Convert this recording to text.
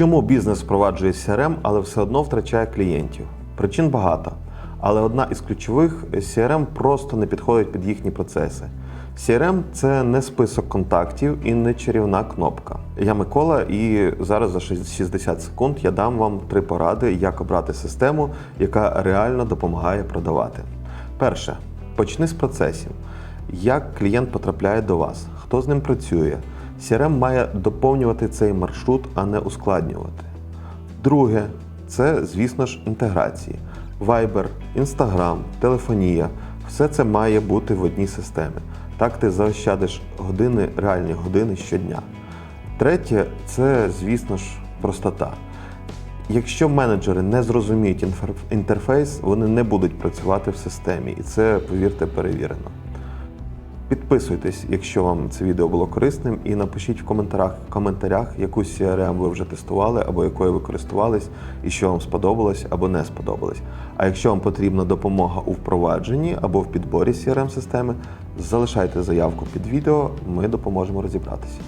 Чому бізнес впроваджує CRM, але все одно втрачає клієнтів? Причин багато. Але одна із ключових CRM просто не підходить під їхні процеси. CRM – це не список контактів і не чарівна кнопка. Я Микола, і зараз за 60 секунд я дам вам три поради, як обрати систему, яка реально допомагає продавати. Перше, почни з процесів. Як клієнт потрапляє до вас, хто з ним працює. CRM має доповнювати цей маршрут, а не ускладнювати. Друге, це, звісно ж, інтеграції. Viber, Instagram, телефонія все це має бути в одній системі. Так ти заощадиш години, реальні години щодня. Третє, це, звісно ж, простота. Якщо менеджери не зрозуміють інтерфейс, вони не будуть працювати в системі, і це, повірте, перевірено. Підписуйтесь, якщо вам це відео було корисним, і напишіть в коментарях, коментарях, яку CRM ви вже тестували або якою ви користувались, і що вам сподобалось або не сподобалось. А якщо вам потрібна допомога у впровадженні або в підборі CRM системи, залишайте заявку під відео, ми допоможемо розібратися.